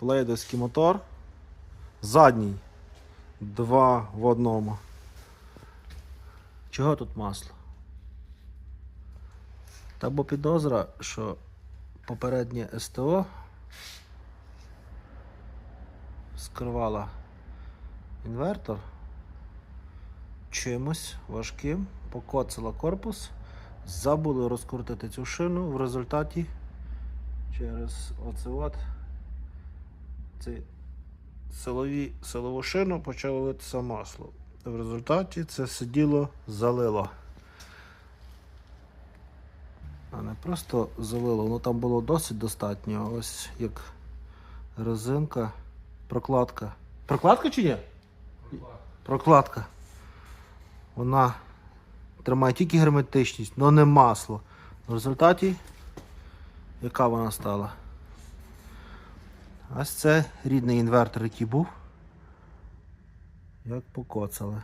плейдовський мотор. Задній. Два в одному. Чого тут масло? Та бо підозра, що попереднє СТО скривала інвертор чимось важким, покоцала корпус, забули розкрутити цю шину. В результаті через оце от цей силові, силову шину почало литися масло. В результаті це сиділо залило. А не просто залило, воно там було досить достатньо. Ось як резинка, прокладка. Прокладка чи ні? Прокладка. Вона тримає тільки герметичність, але не масло. В результаті, яка вона стала? Ось це рідний інвертор, який був. Як покоцали.